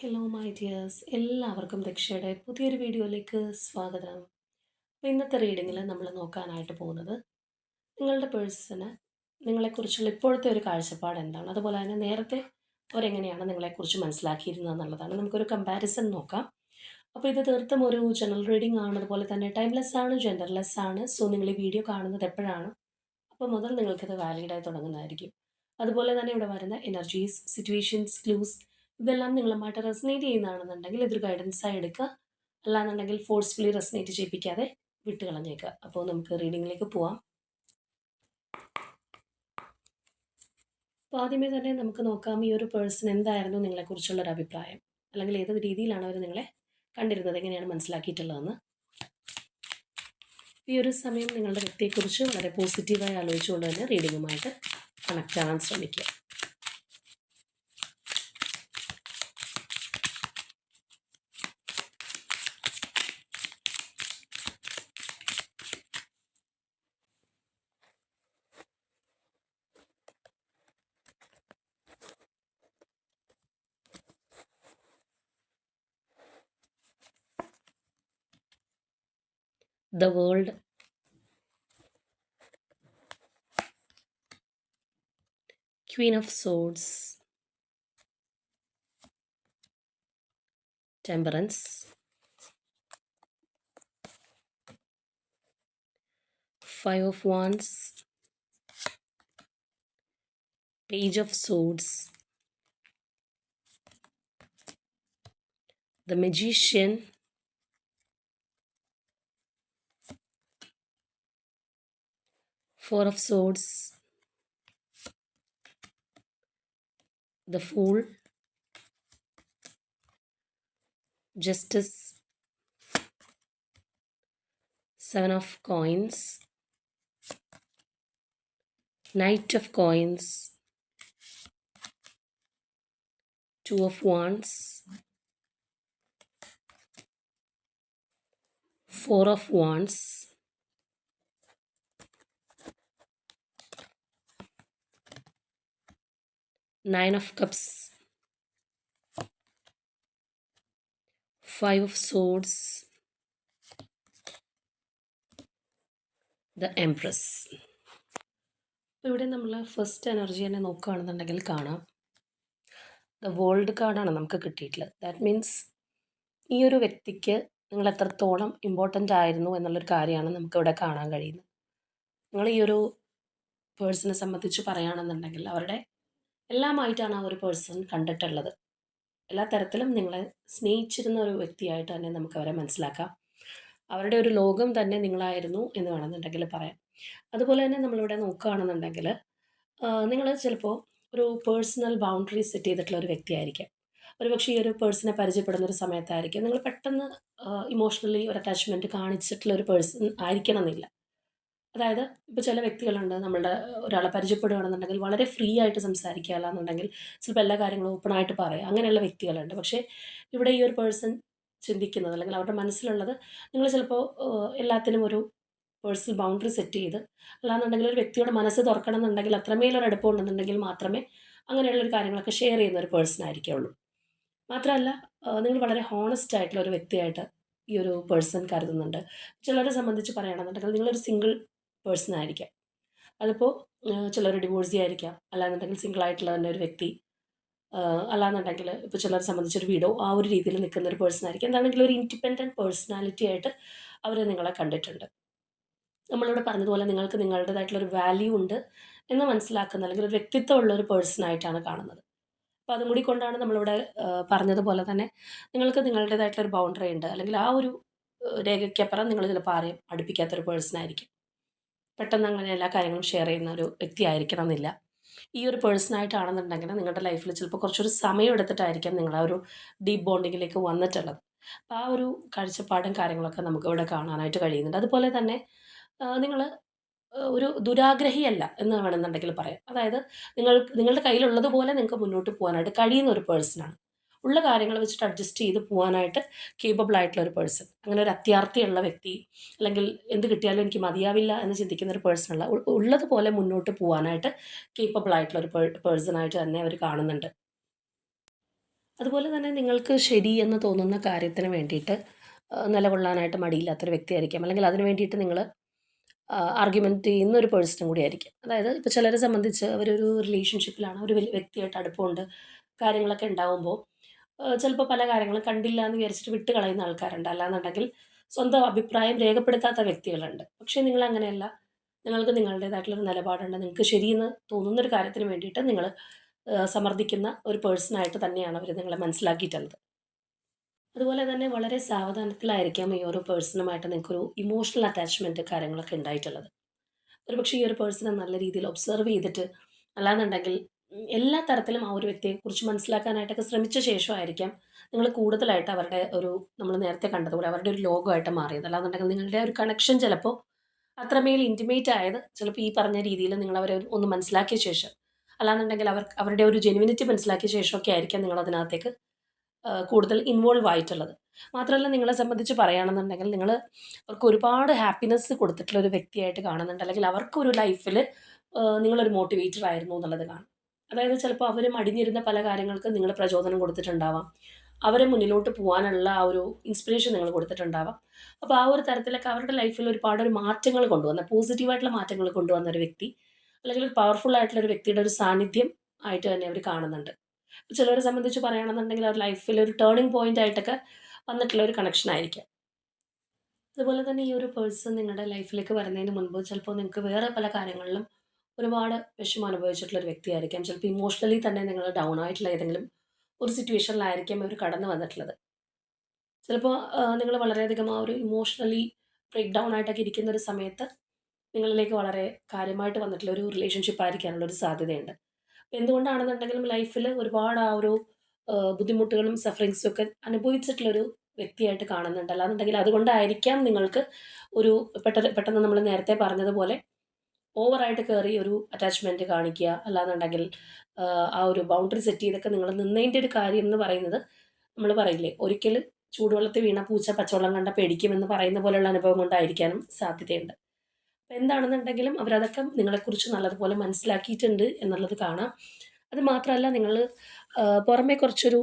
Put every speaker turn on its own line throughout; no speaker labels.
Hello my dears എല്ലാവർക്കും ദക്ഷയുടെ പുതിയൊരു വീഡിയോയിലേക്ക് സ്വാഗതം. അപ്പോൾ ഇന്നത്തെ റീഡിങ്ങിൽ നമ്മൾ നോക്കാനായിട്ട് പോകുന്നത് നിങ്ങളുടെ പേഴ്സന് നിങ്ങളെക്കുറിച്ചുള്ള ഇപ്പോഴത്തെ ഒരു കാഴ്ചപ്പാട് എന്താണ്? അതുപോലെ തന്നെ നേരത്തെ അവരെങ്ങനെയാണ് നിങ്ങളെക്കുറിച്ച് മനസ്സിലാക്കിയിരുന്നത് എന്നുള്ളതാണ്. നമുക്കൊരു കമ്പാരിസൺ നോക്കാം. അപ്പോൾ ഇത് തീർത്തും ഒരു ജനറൽ റീഡിംഗ് ആണ്. അതുപോലെ തന്നെ ടൈംലെസ് ആണ് ജെൻഡർലെസ് ആണ്. സോ നിങ്ങൾ ഈ വീഡിയോ കാണുന്നത് എപ്പോഴാണ്? അപ്പോൾ മുതൽ നിങ്ങൾക്കിത് വാലിഡായി തുടങ്ങുന്നതായിരിക്കും. അതുപോലെ തന്നെ ഇവിടെ വരുന്ന എനർജീസ് സിറ്റുവേഷൻസ് ക്ലൂസ് ഇതെല്ലാം നിങ്ങളുമായിട്ട് റെസനേറ്റ് ചെയ്യുന്നതാണെന്നുണ്ടെങ്കിൽ ഇതൊരു ഗൈഡൻസായി എടുക്കുക. അല്ലാന്നുണ്ടെങ്കിൽ ഫോഴ്സ്ഫുള്ളി റെസനേറ്റ് ചെയ്യിപ്പിക്കാതെ വിട്ട് കളഞ്ഞേക്കുക അപ്പോൾ നമുക്ക് റീഡിങ്ങിലേക്ക് പോവാം. അപ്പോൾ ആദ്യമേ തന്നെ നമുക്ക് നോക്കാം ഈ ഒരു പേഴ്സൺ എന്തായിരുന്നു നിങ്ങളെക്കുറിച്ചുള്ള ഒരു അഭിപ്രായം. അല്ലെങ്കിൽ ഏത് രീതിയിലാണ് അവർ നിങ്ങളെ കണ്ടിരുന്നത്? എങ്ങനെയാണ് മനസ്സിലാക്കിയിട്ടുള്ളതെന്ന്. ഈ ഒരു സമയം നിങ്ങളുടെ വ്യക്തിയെക്കുറിച്ച് വളരെ പോസിറ്റീവായി ആലോചിച്ചുകൊണ്ട് തന്നെ റീഡിങ്ങുമായിട്ട് കണക്റ്റ് ആവാൻ ശ്രമിക്കുക. The world. Queen of swords. Temperance. Five of wands. Page of swords. The magician Four of Swords, the Fool, Justice, Seven of Coins, Knight of Coins, Two of Wands, Four of Wands, Nine of cups five of swords the empress അപ്പോൾ ഇവിടെ നമ്മൾ first energy തന്നെ നോക്കുകയാണെന്നുണ്ടെങ്കിൽ കാണാം. The world കാർഡാണ് നമുക്ക് കിട്ടിയിട്ടുള്ളത്. That means ഈ ഒരു വ്യക്തിക്ക് നിങ്ങൾ എത്രത്തോളം ഇമ്പോർട്ടന്റ് ആയിരുന്നു എന്നുള്ളൊരു കാര്യമാണ് നമുക്കിവിടെ കാണാൻ കഴിയുന്നത്. നിങ്ങൾ ഈ ഒരു പേഴ്സണെ സംബന്ധിച്ച് പറയുകയാണെന്നുണ്ടെങ്കിൽ അവരുടെ എല്ലാമായിട്ടാണ് ആ ഒരു പേഴ്സൺ കണ്ടിട്ടുള്ളത്. എല്ലാ തരത്തിലും നിങ്ങളെ സ്നേഹിച്ചിരുന്ന ഒരു വ്യക്തിയായിട്ട് തന്നെ നമുക്ക് അവരെ മനസ്സിലാക്കാം. അവരുടെ ഒരു ലോകം തന്നെ നിങ്ങളായിരുന്നു എന്ന് വേണമെന്നുണ്ടെങ്കിൽ പറയാം. അതുപോലെ തന്നെ നമ്മളിവിടെ നോക്കുകയാണെന്നുണ്ടെങ്കിൽ നിങ്ങൾ ചിലപ്പോൾ ഒരു പേഴ്സണൽ ബൗണ്ടറി സെറ്റ് ചെയ്തിട്ടുള്ള ഒരു വ്യക്തിയായിരിക്കാം. ഒരു പക്ഷേ ഈ ഒരു പേഴ്സണെ പരിചയപ്പെടുന്ന ഒരു സമയത്തായിരിക്കും. നിങ്ങൾ പെട്ടെന്ന് ഇമോഷണലി ഒരു അറ്റാച്ച്മെന്റ് കാണിച്ചിട്ടുള്ള ഒരു പേഴ്സൺ ആയിരിക്കണം എന്നില്ല അതായത് ഇപ്പോൾ ചില വ്യക്തികളുണ്ട് നമ്മളുടെ ഒരാളെ പരിചയപ്പെടുകയാണെന്നുണ്ടെങ്കിൽ വളരെ ഫ്രീ ആയിട്ട് സംസാരിക്കുക അല്ലാന്നുണ്ടെങ്കിൽ ചിലപ്പോൾ എല്ലാ കാര്യങ്ങളും ഓപ്പൺ ആയിട്ട് പറയുക അങ്ങനെയുള്ള വ്യക്തികളുണ്ട്. പക്ഷേ ഇവിടെ ഈ ഒരു പേഴ്സൺ ചിന്തിക്കുന്നത് അല്ലെങ്കിൽ അവരുടെ മനസ്സിലുള്ളത് നിങ്ങൾ ചിലപ്പോൾ എല്ലാത്തിനും ഒരു പേഴ്സണൽ ബൗണ്ടറി സെറ്റ് ചെയ്ത് അല്ലാന്നുണ്ടെങ്കിൽ ഒരു വ്യക്തിയുടെ മനസ്സ് തുറക്കണം എന്നുണ്ടെങ്കിൽ അത്രമേൽ ഒരു അടുപ്പം ഉണ്ടെന്നുണ്ടെങ്കിൽ മാത്രമേ അങ്ങനെയുള്ളൊരു കാര്യങ്ങളൊക്കെ ഷെയർ ചെയ്യുന്ന ഒരു പേഴ്സൺ ആയിരിക്കുള്ളൂ മാത്രമല്ല നിങ്ങൾ വളരെ ഹോണസ്റ്റ് ആയിട്ടുള്ള ഒരു വ്യക്തിയായിട്ട് ഈ ഒരു പേഴ്സൺ കരുതുന്നുണ്ട്. ചിലരെ സംബന്ധിച്ച് പറയുകയാണെന്നുണ്ടെങ്കിൽ നിങ്ങളൊരു സിംഗിൾ പേഴ്സൺ ആയിരിക്കാം. അതിപ്പോൾ ചിലർ ഡിവോഴ്സി ആയിരിക്കാം. അല്ലാന്നുണ്ടെങ്കിൽ സിംഗിൾ ആയിട്ടുള്ള തന്നെ ഒരു വ്യക്തി അല്ലാന്നുണ്ടെങ്കിൽ ഇപ്പോൾ ചിലരെ സംബന്ധിച്ചൊരു വീടോ ആ ഒരു രീതിയിൽ നിൽക്കുന്ന ഒരു പേഴ്സൺ ആയിരിക്കാം. എന്താണെങ്കിലും ഒരു ഇൻഡിപെൻഡന്റ് പേഴ്സണാലിറ്റി ആയിട്ട് അവർ നിങ്ങളെ കണ്ടിട്ടുണ്ട്. നമ്മളിവിടെ പറഞ്ഞതുപോലെ നിങ്ങൾക്ക് നിങ്ങളുടേതായിട്ടുള്ള ഒരു വാല്യൂ ഉണ്ട് എന്ന് മനസ്സിലാക്കുന്ന അല്ലെങ്കിൽ ഒരു വ്യക്തിത്വമുള്ള ഒരു പേഴ്സൺ ആയിട്ടാണ് കാണുന്നത്. അപ്പോൾ അതും കൂടി കൊണ്ടാണ് നമ്മളിവിടെ പറഞ്ഞതുപോലെ തന്നെ നിങ്ങൾക്ക് നിങ്ങളുടേതായിട്ടുള്ള ഒരു ബൗണ്ടറി ഉണ്ട്. അല്ലെങ്കിൽ ആ ഒരു രേഖയ്ക്കപ്പുറം നിങ്ങൾ ചിലപ്പോൾ ആരെയും അടുപ്പിക്കാത്തൊരു പേഴ്സൺ ആയിരിക്കും. പെട്ടെന്ന് അങ്ങനെ എല്ലാ കാര്യങ്ങളും ഷെയർ ചെയ്യുന്ന ഒരു വ്യക്തി ആയിരിക്കണം എന്നില്ല ഈ ഒരു പേഴ്സണായിട്ടാണെന്നുണ്ടെങ്കിൽ നിങ്ങളുടെ ലൈഫിൽ ചിലപ്പോൾ കുറച്ചൊരു സമയം എടുത്തിട്ടായിരിക്കാം നിങ്ങൾ ആ ഒരു ഡീപ്പ് ബോണ്ടിങ്ങിലേക്ക് വന്നിട്ടുള്ളത്. അപ്പോൾ ആ ഒരു കാഴ്ചപ്പാടും കാര്യങ്ങളൊക്കെ നമുക്ക് ഇവിടെ കാണാനായിട്ട് കഴിയുന്നുണ്ട്. അതുപോലെ തന്നെ നിങ്ങൾ ഒരു ദുരാഗ്രഹിയല്ല എന്ന് വേണമെന്നുണ്ടെങ്കിൽ പറയാം. അതായത് നിങ്ങൾ നിങ്ങളുടെ കയ്യിലുള്ളതുപോലെ നിങ്ങൾക്ക് മുന്നോട്ട് പോകാനായിട്ട് കഴിയുന്ന ഒരു പേഴ്സണാണ് ഉള്ള കാര്യങ്ങൾ വെച്ചിട്ട് അഡ്ജസ്റ്റ് ചെയ്ത് പോകാനായിട്ട് കേപ്പബിൾ ആയിട്ടുള്ള ഒരു പേഴ്സൺ അങ്ങനെ ഒരു അത്യാർത്ഥിയുള്ള വ്യക്തി അല്ലെങ്കിൽ എന്ത് കിട്ടിയാലും എനിക്ക് മതിയാവില്ല എന്ന് ചിന്തിക്കുന്ന ഒരു ഉള്ള ഉള്ളതുപോലെ മുന്നോട്ട് പോകാനായിട്ട് കേപ്പബിൾ ആയിട്ടുള്ള ഒരു പേഴ്സൺ ആയിട്ട് തന്നെ അവർ കാണുന്നുണ്ട്. അതുപോലെ തന്നെ നിങ്ങൾക്ക് ശരി എന്ന് തോന്നുന്ന കാര്യത്തിന് വേണ്ടിയിട്ട് നിലകൊള്ളാനായിട്ട് മടിയില്ലാത്തൊരു വ്യക്തിയായിരിക്കാം അല്ലെങ്കിൽ അതിന് വേണ്ടിയിട്ട് നിങ്ങൾ ആർഗ്യുമെന്റ് ചെയ്യുന്ന ഒരു പേഴ്സണും കൂടി ആയിരിക്കും. അതായത് ഇപ്പോൾ ചിലരെ സംബന്ധിച്ച് അവരൊരു റിലേഷൻഷിപ്പിലാണ് ഒരു വ്യക്തിയായിട്ട് അടുപ്പമുണ്ട് കാര്യങ്ങളൊക്കെ ഉണ്ടാവുമ്പോൾ ചിലപ്പോൾ പല കാര്യങ്ങളും കണ്ടില്ല എന്ന് വിചാരിച്ചിട്ട് വിട്ട് കളയുന്ന ആൾക്കാരുണ്ട്. അല്ലാന്നുണ്ടെങ്കിൽ സ്വന്തം അഭിപ്രായം രേഖപ്പെടുത്താത്ത വ്യക്തികളുണ്ട്. പക്ഷേ നിങ്ങൾ അങ്ങനെയല്ല. നിങ്ങൾക്ക് നിങ്ങളുടേതായിട്ടുള്ളൊരു നിലപാടുണ്ട്. നിങ്ങൾക്ക് ശരിയെന്ന് തോന്നുന്ന ഒരു കാര്യത്തിന് വേണ്ടിയിട്ട് നിങ്ങൾ സമർത്ഥിക്കുന്ന ഒരു പേഴ്സണായിട്ട് തന്നെയാണ് അവർ നിങ്ങളെ മനസ്സിലാക്കിയിട്ടുള്ളത്. അതുപോലെ തന്നെ വളരെ സാവധാനത്തിലായിരിക്കാം ഈ ഓരോ പേഴ്സണുമായിട്ട് നിങ്ങൾക്കൊരു ഇമോഷണൽ അറ്റാച്ച്മെന്റ് കാര്യങ്ങളൊക്കെ ഉണ്ടായിട്ടുള്ളത്. ഒരുപക്ഷെ ഈ ഒരു പേഴ്സണെ നല്ല രീതിയിൽ ഒബ്സർവ് ചെയ്തിട്ട് അല്ലാന്നുണ്ടെങ്കിൽ എല്ലാ തരത്തിലും ആ ഒരു വ്യക്തിയെക്കുറിച്ച് മനസ്സിലാക്കാനായിട്ടൊക്കെ ശ്രമിച്ച ശേഷമായിരിക്കാം നിങ്ങൾ കൂടുതലായിട്ട് അവരുടെ ഒരു നമ്മൾ നേരത്തെ കണ്ടതുപോലെ അവരുടെ ഒരു ലോകമായിട്ട് മാറിയത്. അല്ലാന്നുണ്ടെങ്കിൽ നിങ്ങളുടെ ഒരു കണക്ഷൻ ചിലപ്പോൾ അത്രമേൽ ഇന്റിമേറ്റ് ആയത് ചിലപ്പോൾ ഈ പറഞ്ഞ രീതിയിൽ നിങ്ങൾ അവരെ ഒന്ന് മനസ്സിലാക്കിയ ശേഷം. അല്ലാന്നുണ്ടെങ്കിൽ അവർ അവരുടെ ഒരു ജെനുവിനിറ്റി മനസ്സിലാക്കിയ ശേഷമൊക്കെ ആയിരിക്കാം നിങ്ങൾ അതിനകത്തേക്ക് കൂടുതൽ ഇൻവോൾവ് ആയിട്ടുള്ളത്. മാത്രമല്ല നിങ്ങളെ സംബന്ധിച്ച് പറയുകയാണെന്നുണ്ടെങ്കിൽ നിങ്ങൾ അവർക്ക് ഒരുപാട് ഹാപ്പിനെസ് കൊടുത്തിട്ടുള്ള ഒരു വ്യക്തിയായിട്ട് കാണുന്നുണ്ട്. അല്ലെങ്കിൽ അവർക്കൊരു ലൈഫിൽ നിങ്ങളൊരു മോട്ടിവേറ്റർ ആയിരുന്നു എന്നുള്ളത് കാണും. അതായത് ചിലപ്പോൾ അവർ മടിഞ്ഞിരുന്ന പല കാര്യങ്ങൾക്ക് നിങ്ങൾ പ്രചോദനം കൊടുത്തിട്ടുണ്ടാവാം. അവരെ മുന്നിലോട്ട് പോകാനുള്ള ആ ഒരു ഇൻസ്പിറേഷൻ നിങ്ങൾ കൊടുത്തിട്ടുണ്ടാവാം. അപ്പോൾ ആ ഒരു തരത്തിലൊക്കെ അവരുടെ ലൈഫിൽ ഒരുപാട് ഒരു മാറ്റങ്ങൾ കൊണ്ടുവന്ന പോസിറ്റീവായിട്ടുള്ള മാറ്റങ്ങൾ കൊണ്ടുവന്ന ഒരു വ്യക്തി അല്ലെങ്കിൽ ഒരു പവർഫുൾ ആയിട്ടുള്ള ഒരു വ്യക്തിയുടെ ഒരു സാന്നിധ്യം ആയിട്ട് തന്നെ അവർ കാണുന്നുണ്ട്. ചിലരെ സംബന്ധിച്ച് പറയുകയാണെന്നുണ്ടെങ്കിൽ അവർ ലൈഫിൽ ഒരു ടേണിംഗ് പോയിന്റ് ആയിട്ടൊക്കെ വന്നിട്ടുള്ള ഒരു കണക്ഷൻ ആയിരിക്കാം. അതുപോലെ തന്നെ ഈ ഒരു പേഴ്സൺ നിങ്ങളുടെ ലൈഫിലേക്ക് വരുന്നതിന് മുൻപ് ചിലപ്പോൾ നിങ്ങൾക്ക് വേറെ പല കാര്യങ്ങളിലും ഒരുപാട് വിഷമം അനുഭവിച്ചിട്ടുള്ള ഒരു വ്യക്തിയായിരിക്കാം. ചിലപ്പോൾ ഇമോഷണലി തന്നെ നിങ്ങൾ ഡൗൺ ആയിട്ടുള്ള ഏതെങ്കിലും ഒരു സിറ്റുവേഷനിലായിരിക്കാം ഇവർ കടന്നു വന്നിട്ടുള്ളത്. ചിലപ്പോൾ നിങ്ങൾ വളരെയധികം ആ ഒരു ഇമോഷണലി ബ്രേക്ക് ഡൗൺ ആയിട്ടൊക്കെ ഇരിക്കുന്ന ഒരു സമയത്ത് നിങ്ങളിലേക്ക് വളരെ കാര്യമായിട്ട് വന്നിട്ടുള്ള ഒരു റിലേഷൻഷിപ്പ് ആയിരിക്കാനുള്ള ഒരു സാധ്യതയുണ്ട്. എന്തുകൊണ്ടാണെന്നുണ്ടെങ്കിലും ലൈഫിൽ ഒരുപാട് ആ ഒരു ബുദ്ധിമുട്ടുകളും സഫറിങ്സും ഒക്കെ അനുഭവിച്ചിട്ടുള്ളൊരു വ്യക്തിയായിട്ട് കാണുന്നുണ്ട്. അല്ലാന്നുണ്ടെങ്കിൽ അതുകൊണ്ടായിരിക്കാം നിങ്ങൾക്ക് ഒരു പെട്ടെന്ന് പെട്ടെന്ന് നമ്മൾ നേരത്തെ പറഞ്ഞതുപോലെ ഓവറായിട്ട് കയറി ഒരു അറ്റാച്ച്മെന്റ് കാണിക്കുക. അല്ലാന്നുണ്ടെങ്കിൽ ആ, ഒരു ബൗണ്ടറി സെറ്റ് ചെയ്തൊക്കെ നിങ്ങൾ നിന്നതിന്റെ ഒരു കാര്യം എന്ന് പറയുന്നത് നമ്മൾ പറയില്ലേ? ഒരിക്കൽ ചൂടുവെള്ളത്തിൽ വീണ പൂച്ച പച്ചവെള്ളം കണ്ട പേടിക്കുമെന്ന് പറയുന്ന പോലെയുള്ള അനുഭവം കൊണ്ടായിരിക്കാനും സാധ്യതയുണ്ട്. അപ്പം എന്താണെന്നുണ്ടെങ്കിലും അവരതൊക്കെ നിങ്ങളെക്കുറിച്ച് നല്ലതുപോലെ മനസ്സിലാക്കിയിട്ടുണ്ട് എന്നുള്ളത് കാണാം. അത് മാത്രമല്ല നിങ്ങൾ പുറമേ കുറച്ചൊരു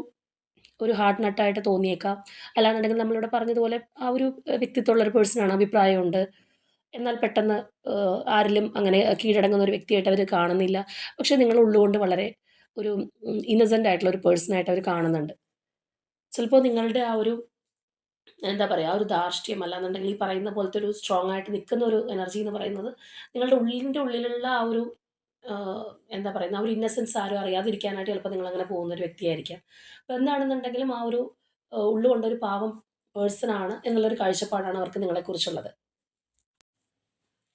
ഒരു ഹാർഡ് നട്ടായിട്ട് തോന്നിയേക്കാം. അല്ലാന്നുണ്ടെങ്കിൽ നമ്മളിവിടെ പറഞ്ഞതുപോലെ ആ ഒരു വ്യക്തിത്വമുള്ള ഒരു പേഴ്സണാണ് അഭിപ്രായമുണ്ട്. എന്നാൽ പെട്ടെന്ന് ആരിലും അങ്ങനെ കീഴടങ്ങുന്ന ഒരു വ്യക്തിയായിട്ട് അവർ കാണുന്നില്ല. പക്ഷെ നിങ്ങൾ ഉള്ളുകൊണ്ട് വളരെ ഒരു ഇന്നസെന്റ് ആയിട്ടുള്ള ഒരു പേഴ്സണായിട്ട് അവർ കാണുന്നുണ്ട്. ചിലപ്പോൾ നിങ്ങളുടെ ആ ഒരു എന്താ പറയുക ആ ഒരു ധാർഷ്ട്യം അല്ലാന്നുണ്ടെങ്കിൽ ഈ പറയുന്ന പോലത്തെ ഒരു സ്ട്രോങ് ആയിട്ട് നിൽക്കുന്ന ഒരു എനർജി എന്ന് പറയുന്നത് നിങ്ങളുടെ ഉള്ളിന്റെ ഉള്ളിലുള്ള ആ ഒരു എന്താ പറയുന്നത് ആ ഒരു ഇന്നസെൻസ് ആരും അറിയാതിരിക്കാനായിട്ട് ചിലപ്പോൾ നിങ്ങൾ അങ്ങനെ പോകുന്ന ഒരു വ്യക്തിയായിരിക്കാം. അപ്പോൾ എന്താണെന്നുണ്ടെങ്കിലും ആ ഒരു ഉള്ളുകൊണ്ടൊരു പാവം പേഴ്സൺ ആണ് എന്നുള്ളൊരു കാഴ്ചപ്പാടാണ് അവർക്ക് നിങ്ങളെക്കുറിച്ചുള്ളത്.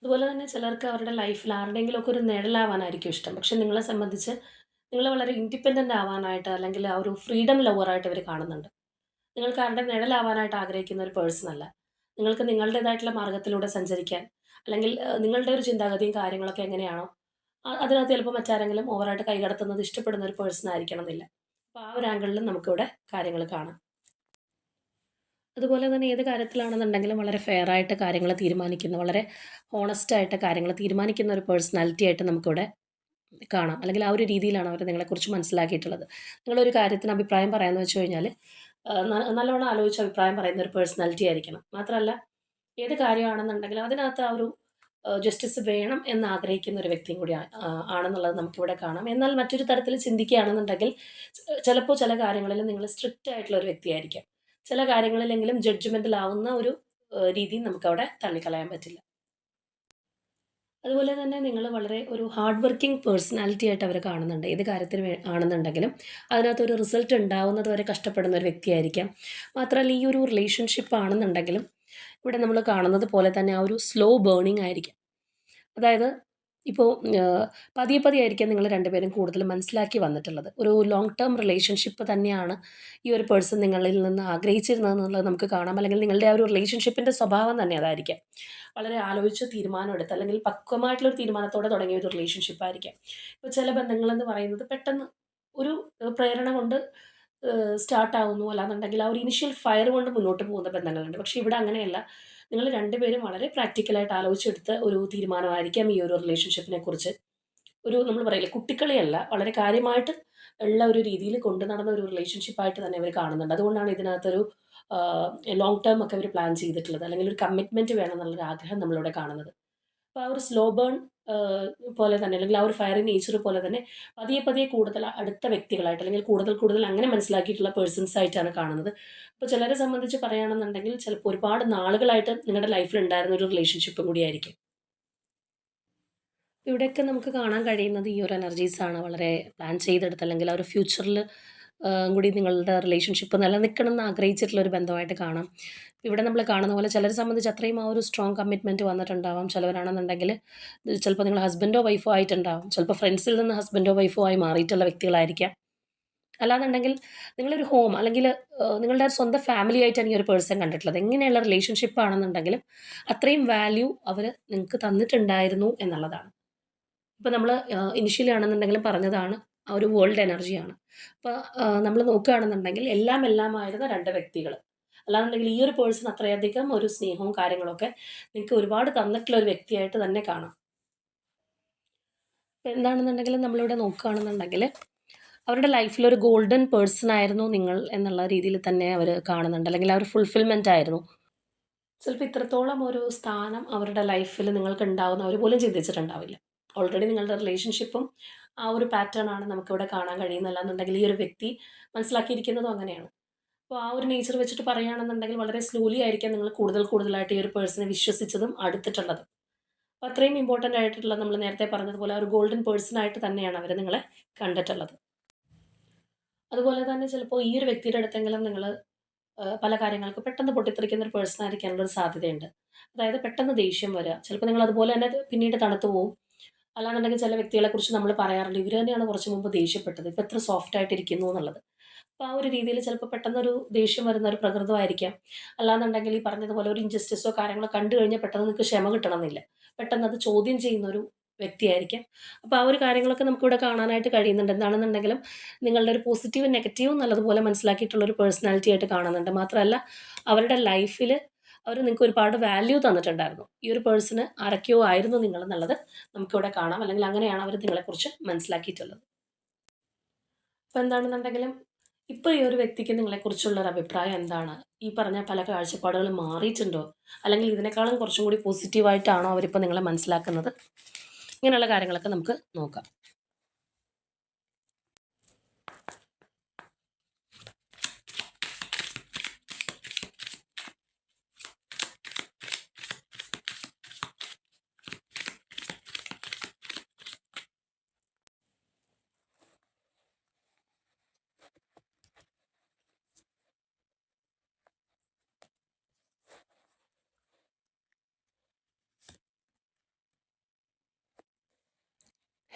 അതുപോലെ തന്നെ ചിലർക്ക് അവരുടെ ലൈഫിൽ ആരുടെയെങ്കിലുമൊക്കെ ഒരു നിഴലാവാനായിരിക്കും ഇഷ്ടം. പക്ഷെ നിങ്ങളെ സംബന്ധിച്ച് നിങ്ങൾ വളരെ ഇൻഡിപെൻഡന്റ് ആവാനായിട്ട് അല്ലെങ്കിൽ ആ ഒരു ഫ്രീഡം ലവറായിട്ട് ഇവർ കാണുന്നുണ്ട്. നിങ്ങൾക്ക് ആരുടെ നിഴലാവാനായിട്ട് ആഗ്രഹിക്കുന്ന ഒരു പേഴ്സൺ അല്ല. നിങ്ങൾക്ക് നിങ്ങളുടേതായിട്ടുള്ള മാർഗത്തിലൂടെ സഞ്ചരിക്കാൻ അല്ലെങ്കിൽ നിങ്ങളുടെ ഒരു ചിന്താഗതിയും കാര്യങ്ങളൊക്കെ എങ്ങനെയാണോ അതിനകത്ത് ചിലപ്പോൾ മറ്റാരെങ്കിലും ഓവറായിട്ട് കൈകടത്തുന്നത് ഇഷ്ടപ്പെടുന്ന ഒരു പേഴ്സൺ ആയിരിക്കണം എന്നില്ല. അപ്പോൾ ആ ഒരു ആംഗിളിലും നമുക്കിവിടെ കാര്യങ്ങൾ കാണാം. അതുപോലെ തന്നെ ഏത് കാര്യത്തിലാണെന്നുണ്ടെങ്കിലും വളരെ ഫെയർ ആയിട്ട് കാര്യങ്ങൾ തീരുമാനിക്കുന്ന. വളരെ ഹോണസ്റ്റ് ആയിട്ട് കാര്യങ്ങൾ തീരുമാനിക്കുന്ന ഒരു പേഴ്സണാലിറ്റി ആയിട്ട് നമുക്കിവിടെ കാണാം. അല്ലെങ്കിൽ ആ ഒരു രീതിയിലാണ് അവർ നിങ്ങളെക്കുറിച്ച് മനസ്സിലാക്കിയിട്ടുള്ളത്. നിങ്ങളൊരു കാര്യത്തിന് അഭിപ്രായം പറയാമെന്ന് വെച്ച് കഴിഞ്ഞാൽ നല്ലവണ്ണം ആലോചിച്ച് അഭിപ്രായം പറയുന്ന ഒരു പേഴ്സണാലിറ്റി ആയിരിക്കണം. മാത്രമല്ല ഏത് കാര്യമാണെന്നുണ്ടെങ്കിലും അതിനകത്ത് ആ ഒരു ജസ്റ്റിസ് വേണം എന്ന് ആഗ്രഹിക്കുന്ന ഒരു വ്യക്തിയും കൂടി ആണെന്നുള്ളത് നമുക്കിവിടെ കാണാം. എന്നാൽ മറ്റൊരു തരത്തിൽ ചിന്തിക്കുകയാണെന്നുണ്ടെങ്കിൽ ചിലപ്പോൾ ചില കാര്യങ്ങളിൽ നിങ്ങൾ സ്ട്രിക്റ്റ് ആയിട്ടുള്ള ഒരു വ്യക്തിയായിരിക്കാം. ചില കാര്യങ്ങളിലെങ്കിലും ജഡ്ജ്മെന്റിലാവുന്ന ഒരു രീതി നമുക്കവിടെ തള്ളിക്കളയാൻ പറ്റില്ല. അതുപോലെ തന്നെ നിങ്ങൾ വളരെ ഒരു ഹാർഡ് വർക്കിംഗ് പേഴ്സണാലിറ്റി ആയിട്ട് അവർ കാണുന്നുണ്ട്. ഏത് കാര്യത്തിന് ആണെന്നുണ്ടെങ്കിലും അതിനകത്ത് ഒരു റിസൾട്ട് ഉണ്ടാവുന്നത് വരെ കഷ്ടപ്പെടുന്ന ഒരു വ്യക്തിയായിരിക്കാം. മാത്രമല്ല ഈ ഒരു റിലേഷൻഷിപ്പ് ആണെന്നുണ്ടെങ്കിലും ഇവിടെ നമ്മൾ കാണുന്നത് പോലെ തന്നെ ആ ഒരു സ്ലോ ബേണിംഗ് ആയിരിക്കാം. അതായത് ഇപ്പോൾ പതിയെ പതിയെ ആയിരിക്കാം നിങ്ങൾ രണ്ടുപേരും കൂടുതൽ മനസ്സിലാക്കി വന്നിട്ടുള്ളത്. ഒരു ലോങ് ടേം റിലേഷൻഷിപ്പ് തന്നെയാണ് ഈ ഒരു പേഴ്സൺ നിങ്ങളിൽ നിന്ന് ആഗ്രഹിച്ചിരുന്നതെന്നുള്ളത് നമുക്ക് കാണാം. അല്ലെങ്കിൽ നിങ്ങളുടെ ആ ഒരു റിലേഷൻഷിപ്പിന്റെ സ്വഭാവം തന്നെ അതായിരിക്കാം. വളരെ ആലോചിച്ച് തീരുമാനമെടുത്ത് അല്ലെങ്കിൽ പക്വമായിട്ടുള്ള ഒരു തീരുമാനത്തോടെ തുടങ്ങിയ ഒരു റിലേഷൻഷിപ്പ് ആയിരിക്കാം. ഇപ്പോൾ ചില ബന്ധങ്ങളെന്ന് പറയുന്നത് പെട്ടെന്ന് ഒരു പ്രേരണ കൊണ്ട് സ്റ്റാർട്ടാവുന്നു അല്ലാന്നുണ്ടെങ്കിൽ ആ ഒരു ഇനിഷ്യൽ ഫയർ കൊണ്ട് മുന്നോട്ട് പോകുന്ന ബന്ധങ്ങളുണ്ട്. പക്ഷേ ഇവിടെ അങ്ങനെയല്ല. നിങ്ങൾ രണ്ടുപേരും വളരെ പ്രാക്ടിക്കലായിട്ട് ആലോചിച്ചെടുത്ത ഒരു തീരുമാനമായിരിക്കാം ഈ ഒരു റിലേഷൻഷിപ്പിനെ കുറിച്ച്. ഒരു നമ്മൾ പറയില്ലേ കുട്ടിക്കളിയല്ല വളരെ കാര്യമായിട്ട് ഉള്ള ഒരു രീതിയിൽ കൊണ്ടു നടന്ന ഒരു റിലേഷൻഷിപ്പായിട്ട് തന്നെ അവർ കാണുന്നുണ്ട്. അതുകൊണ്ടാണ് ഇതിനകത്തൊരു ലോങ് ടേം ഒക്കെ അവർ പ്ലാൻ ചെയ്തിട്ടുള്ളത്. അല്ലെങ്കിൽ ഒരു കമ്മിറ്റ്മെന്റ് വേണം എന്നുള്ളൊരു ആഗ്രഹം നമ്മളിവിടെ കാണുന്നത്. അപ്പോൾ ആ ഒരു സ്ലോ ബേൺ പോലെ തന്നെ അല്ലെങ്കിൽ ആ ഒരു ഫയറി നേച്ചർ പോലെ തന്നെ പതിയെ പതിയെ കൂടുതൽ അടുത്ത വ്യക്തികളായിട്ട് അല്ലെങ്കിൽ കൂടുതൽ കൂടുതൽ അങ്ങനെ മനസ്സിലാക്കിയിട്ടുള്ള പേഴ്സൺസ് ആയിട്ടാണ് കാണുന്നത്. അപ്പോൾ ചിലരെ സംബന്ധിച്ച് പറയുകയാണെന്നുണ്ടെങ്കിൽ ചിലപ്പോൾ ഒരുപാട് നാളുകളായിട്ട് നിങ്ങളുടെ ലൈഫിൽ ഉണ്ടായിരുന്ന ഒരു റിലേഷൻഷിപ്പും കൂടിയായിരിക്കും ഇവിടെയൊക്കെ നമുക്ക് കാണാൻ കഴിയുന്നത് ഈ ഒരു എനർജീസാണ് വളരെ പ്ലാൻ ചെയ്തെടുത്ത് അല്ലെങ്കിൽ ആ ഒരു ഫ്യൂച്ചറിൽ കൂടി നിങ്ങളുടെ റിലേഷൻഷിപ്പ് നിലനിൽക്കണം എന്ന് ആഗ്രഹിച്ചിട്ടുള്ള ഒരു ബന്ധമായിട്ട് കാണാം. ഇവിടെ നമ്മൾ കാണുന്ന പോലെ ചിലരെ സംബന്ധിച്ച് അത്രയും ആ ഒരു സ്ട്രോങ് കമ്മിറ്റ്മെന്റ് വന്നിട്ടുണ്ടാവാം. ചിലവരാണെന്നുണ്ടെങ്കിൽ ചിലപ്പോൾ നിങ്ങൾ ഹസ്ബൻഡോ വൈഫോ ആയിട്ടുണ്ടാവും. ചിലപ്പോൾ ഫ്രണ്ട്സിൽ നിന്ന് ഹസ്ബൻഡോ വൈഫോ ആയി മാറിയിട്ടുള്ള വ്യക്തികളായിരിക്കാം. അല്ലാന്നുണ്ടെങ്കിൽ നിങ്ങളൊരു ഹോം അല്ലെങ്കിൽ നിങ്ങളുടെ സ്വന്തം ഫാമിലി ആയിട്ടാണ് ഈ ഒരു പേഴ്സൺ കണ്ടിട്ടുള്ളത്. എങ്ങനെയുള്ള റിലേഷൻഷിപ്പ് ആണെന്നുണ്ടെങ്കിലും അത്രയും വാല്യൂ അവർ നിങ്ങൾക്ക് തന്നിട്ടുണ്ടായിരുന്നു എന്നുള്ളതാണ്. ഇപ്പോൾ നമ്മൾ ഇനിഷ്യലി ആണെന്നുണ്ടെങ്കിലും പറഞ്ഞതാണ് ഒരു വേൾഡ് എനർജിയാണ് അപ്പോൾ നമ്മൾ നോക്കുകയാണെന്നുണ്ടെങ്കിൽ എല്ലാം എല്ലാമായിരുന്ന രണ്ട് വ്യക്തികൾ അല്ലാന്നുണ്ടെങ്കിൽ ഈ ഒരു പേഴ്സൺ അത്രയധികം ഒരു സ്നേഹവും കാര്യങ്ങളൊക്കെ നിങ്ങൾക്ക് ഒരുപാട് തന്നിട്ടുള്ള ഒരു വ്യക്തിയായിട്ട് തന്നെ കാണാം. ഇപ്പം എന്താണെന്നുണ്ടെങ്കിൽ നമ്മളിവിടെ നോക്കുകയാണെന്നുണ്ടെങ്കിൽ അവരുടെ ലൈഫിൽ ഒരു ഗോൾഡൻ പേഴ്സൺ ആയിരുന്നു നിങ്ങൾ എന്നുള്ള രീതിയിൽ തന്നെ അവർ കാണുന്നുണ്ട്. അല്ലെങ്കിൽ അവർ ഫുൾഫിൽമെന്റ് ആയിരുന്നു. ചിലപ്പോൾ ഇത്രത്തോളം ഒരു സ്ഥാനം അവരുടെ ലൈഫിൽ നിങ്ങൾക്ക് ഉണ്ടാവുന്ന അവർ പോലും ചിന്തിച്ചിട്ടുണ്ടാവില്ല. ഓൾറെഡി നിങ്ങളുടെ റിലേഷൻഷിപ്പും ആ ഒരു പാറ്റേൺ ആണ് നമുക്കിവിടെ കാണാൻ കഴിയുന്നില്ല എന്നുണ്ടെങ്കിൽ ഈ ഒരു വ്യക്തി മനസ്സിലാക്കിയിരിക്കുന്നതും അങ്ങനെയാണ്. അപ്പോൾ ആ ഒരു നേച്ചർ വെച്ചിട്ട് പറയുകയാണെന്നുണ്ടെങ്കിൽ വളരെ സ്ലോലി ആയിരിക്കാം നിങ്ങൾ കൂടുതൽ കൂടുതലായിട്ട് ഈ ഒരു പേഴ്സണെ വിശ്വസിച്ചതും അടുത്തിട്ടുള്ളതും. അപ്പോൾ അത്രയും ഇമ്പോർട്ടന്റ് ആയിട്ടുള്ള നമ്മൾ നേരത്തെ പറഞ്ഞതുപോലെ ഒരു ഗോൾഡൻ പേഴ്സണായിട്ട് തന്നെയാണ് അവർ നിങ്ങളെ കണ്ടിട്ടുള്ളത്. അതുപോലെ തന്നെ ചിലപ്പോൾ ഈ ഒരു വ്യക്തിയുടെ അടുത്തെങ്കിലും നിങ്ങൾ പല കാര്യങ്ങൾക്ക് പെട്ടെന്ന് പൊട്ടിത്തെറിക്കുന്ന ഒരു പേഴ്സൺ ആയിരിക്കാനുള്ള ഒരു സാധ്യതയുണ്ട്. അതായത് പെട്ടെന്ന് ദേഷ്യം വരിക ചിലപ്പോൾ നിങ്ങൾ അതുപോലെ തന്നെ പിന്നീട് തണുത്തു പോകും അല്ലാന്നുണ്ടെങ്കിൽ ചില വ്യക്തികളെ കുറിച്ച് നമ്മൾ പറയാറുണ്ട്. ഇവർ തന്നെയാണ് കുറച്ച് മുമ്പ് ദേഷ്യപ്പെട്ടത്. ഇപ്പം എത്ര സോഫ്റ്റ് ആയിട്ടിരിക്കുന്നു എന്നുള്ളത്. അപ്പോൾ ആ ഒരു രീതിയിൽ ചിലപ്പോൾ പെട്ടെന്നൊരു ദേഷ്യം വരുന്ന ഒരു പ്രകൃതമായിരിക്കാം. അല്ലാന്നുണ്ടെങ്കിൽ ഈ പറഞ്ഞതുപോലെ ഒരു ഇൻജസ്റ്റിസോ കാര്യങ്ങളോ കണ്ടു കഴിഞ്ഞാൽ പെട്ടെന്ന് നിങ്ങൾക്ക് ക്ഷമ കിട്ടണമെന്നില്ല. പെട്ടെന്ന് അത് ചോദ്യം ചെയ്യുന്ന ഒരു വ്യക്തിയായിരിക്കാം. അപ്പോൾ ആ ഒരു കാര്യങ്ങളൊക്കെ നമുക്കിവിടെ കാണാനായിട്ട് കഴിയുന്നുണ്ട്. എന്താണെന്നുണ്ടെങ്കിലും നിങ്ങളുടെ ഒരു പോസിറ്റീവും നെഗറ്റീവും നല്ലതുപോലെ മനസ്സിലാക്കിയിട്ടുള്ള ഒരു പേഴ്സണാലിറ്റി ആയിട്ട് കാണുന്നുണ്ട്. മാത്രമല്ല അവരുടെ ലൈഫിൽ അവർ നിങ്ങൾക്ക് ഒരുപാട് വാല്യൂ തന്നിട്ടുണ്ടായിരുന്നു. ഈ ഒരു പേഴ്സണ് ആരൊക്കെയോ ആയിരുന്നു നിങ്ങൾ എന്നുള്ളത് നമുക്കിവിടെ കാണാം. അല്ലെങ്കിൽ അങ്ങനെയാണ് അവർ നിങ്ങളെക്കുറിച്ച് മനസ്സിലാക്കിയിട്ടുള്ളത്. അപ്പോൾ എന്താണെന്നുണ്ടെങ്കിലും ഇപ്പോൾ ഈ ഒരു വ്യക്തിക്ക് നിങ്ങളെക്കുറിച്ചുള്ള ഒരു അഭിപ്രായം എന്താണ്? ഈ പറഞ്ഞ പല കാഴ്ചപ്പാടുകളും മാറിയിട്ടുണ്ടോ? അല്ലെങ്കിൽ ഇതിനേക്കാളും കുറച്ചും കൂടി പോസിറ്റീവായിട്ടാണോ അവരിപ്പോൾ നിങ്ങളെ മനസ്സിലാക്കുന്നത്? ഇങ്ങനെയുള്ള കാര്യങ്ങളൊക്കെ നമുക്ക് നോക്കാം.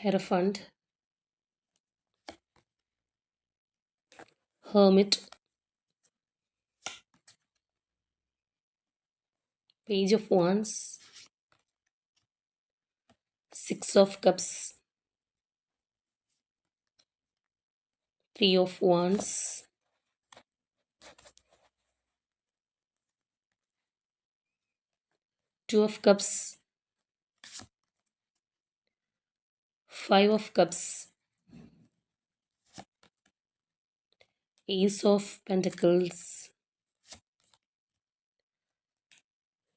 Hierophant, Hermit, Page of Wands, Six of Cups, Three of Wands, Two of Cups, Five of Cups, Ace of Pentacles,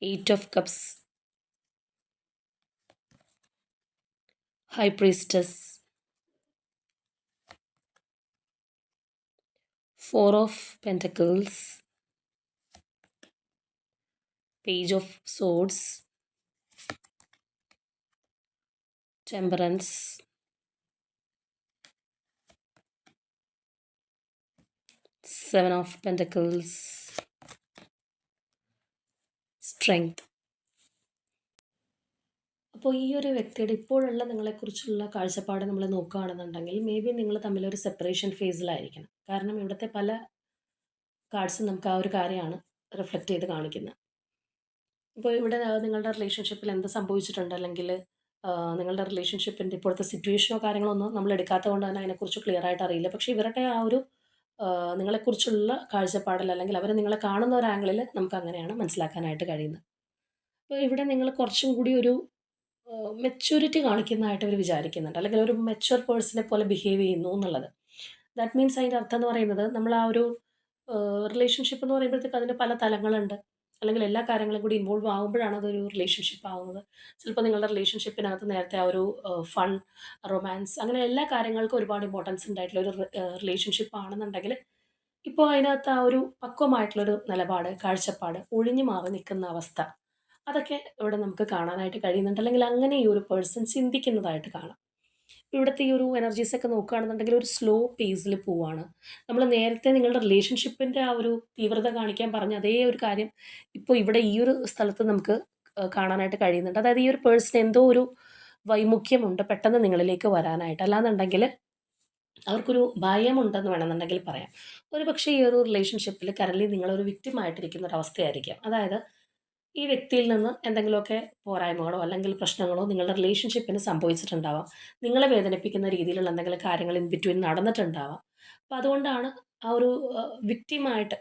Eight of Cups, High Priestess, Four of Pentacles, Page of Swords, Temperance, seven of Pentacles, strength അപ്പോൾ ഈ ഒരു വ്യക്തിയുടെ ഇപ്പോഴുള്ള നിങ്ങളെക്കുറിച്ചുള്ള കാഴ്ചപ്പാട് നമ്മൾ നോക്കുകയാണെന്നുണ്ടെങ്കിൽ may be നിങ്ങൾ തമ്മിലൊരു സെപ്പറേഷൻ ഫേസിലായിരിക്കണം കാരണം ഇവിടുത്തെ പല കാർഡ്സും നമുക്ക് ആ ഒരു കാര്യമാണ് റിഫ്ലക്റ്റ് ചെയ്ത് കാണിക്കുന്നത്. അപ്പോൾ ഇവിടെ നിങ്ങളുടെ റിലേഷൻഷിപ്പിൽ എന്ത് സംഭവിച്ചിട്ടുണ്ട്? അല്ലെങ്കിൽ നിങ്ങളുടെ റിലേഷൻഷിപ്പിന്റെ ഇപ്പോഴത്തെ സിറ്റുവേഷനോ കാര്യങ്ങളോ ഒന്നും നമ്മൾ എടുക്കാത്തത് കൊണ്ട് തന്നെ അതിനെക്കുറിച്ച് ക്ലിയർ ആയിട്ട് അറിയില്ല. പക്ഷേ ഇവരുടെ ആ ഒരു നിങ്ങളെക്കുറിച്ചുള്ള കാഴ്ചപ്പാടിൽ അല്ലെങ്കിൽ അവർ നിങ്ങളെ കാണുന്ന ഒരു ആംഗിളിൽ നമുക്ക് അങ്ങനെയാണ് മനസ്സിലാക്കാനായിട്ട് കഴിയുന്നത്. അപ്പോൾ ഇവിടെ നിങ്ങൾ കുറച്ചും കൂടി ഒരു മെച്യൂരിറ്റി കാണിക്കുന്നതായിട്ട് അവർ വിചാരിക്കുന്നുണ്ട്. അല്ലെങ്കിൽ ഒരു മെച്യൂർ പേഴ്സണെ പോലെ ബിഹേവ് ചെയ്യുന്നു എന്നുള്ളത്. ദാറ്റ് മീൻസ് അതിന്റെ അർത്ഥം എന്ന് പറയുന്നത് നമ്മൾ ആ ഒരു റിലേഷൻഷിപ്പ് എന്ന് പറയുമ്പോഴത്തേക്ക് അതിന് പല തലങ്ങളുണ്ട്. അല്ലെങ്കിൽ എല്ലാ കാര്യങ്ങളും കൂടി ഇൻവോൾവ് ആകുമ്പോഴാണ് അതൊരു റിലേഷൻഷിപ്പ് ആവുന്നത്. ചിലപ്പോൾ നിങ്ങളുടെ റിലേഷൻഷിപ്പിനകത്ത് നേരത്തെ ആ ഒരു ഫൺ റൊമാൻസ് അങ്ങനെ എല്ലാ കാര്യങ്ങൾക്കും ഒരുപാട് ഇമ്പോർട്ടൻസ് ഉണ്ടായിട്ടുള്ള ഒരു റിലേഷൻഷിപ്പ് ആണെന്നുണ്ടെങ്കിൽ ഇപ്പോൾ അതിനകത്ത് ആ ഒരു പക്വമായിട്ടുള്ളൊരു നിലപാട് കാഴ്ചപ്പാട് ഒഴിഞ്ഞു മാറി നിൽക്കുന്ന അവസ്ഥ. അതൊക്കെ ഇവിടെ നമുക്ക് കാണാനായിട്ട് കഴിയുന്നുണ്ട്. അല്ലെങ്കിൽ അങ്ങനെ ഈ ഒരു പേഴ്സൺ ചിന്തിക്കുന്നതായിട്ട് കാണാം. ഇവിടുത്തെ ഈ ഒരു എനർജീസ് ഒക്കെ നോക്കുകയാണെന്നുണ്ടെങ്കിൽ ഒരു സ്ലോ പേസിൽ പോവാണ്. നമ്മൾ നേരത്തെ നിങ്ങളുടെ റിലേഷൻഷിപ്പിന്റെ ആ ഒരു തീവ്രത കാണിക്കാൻ പറഞ്ഞ അതേ ഒരു കാര്യം ഇപ്പോൾ ഇവിടെ ഈ ഒരു സ്ഥലത്ത് നമുക്ക് കാണാനായിട്ട് കഴിയുന്നുണ്ട്. അതായത് ഈ ഒരു പേഴ്സൺ എന്തോ ഒരു വൈമുഖ്യമുണ്ട് പെട്ടെന്ന് നിങ്ങളിലേക്ക് വരാനായിട്ട്. അല്ലാന്നുണ്ടെങ്കിൽ അവർക്കൊരു ഭയമുണ്ടെന്ന് വേണമെന്നുണ്ടെങ്കിൽ പറയാം. ഒരു പക്ഷേ ഈ ഒരു റിലേഷൻഷിപ്പിൽ കറൻലി നിങ്ങളൊരു വിക്റ്റിമായിട്ടിരിക്കുന്ന ഒരു അവസ്ഥയായിരിക്കാം. അതായത് ഈ വ്യക്തിയിൽ നിന്ന് എന്തെങ്കിലുമൊക്കെ പോരായ്മകളോ അല്ലെങ്കിൽ പ്രശ്നങ്ങളോ നിങ്ങളുടെ റിലേഷൻഷിപ്പിന് സംഭവിച്ചിട്ടുണ്ടാവാം. നിങ്ങളെ വേദനിപ്പിക്കുന്ന രീതിയിലുള്ള എന്തെങ്കിലും കാര്യങ്ങൾ ഇൻ ബിറ്റ്വീൻ നടന്നിട്ടുണ്ടാവാം. അപ്പോൾ അതുകൊണ്ടാണ് ആ ഒരു വിക്റ്റിമായിട്ട്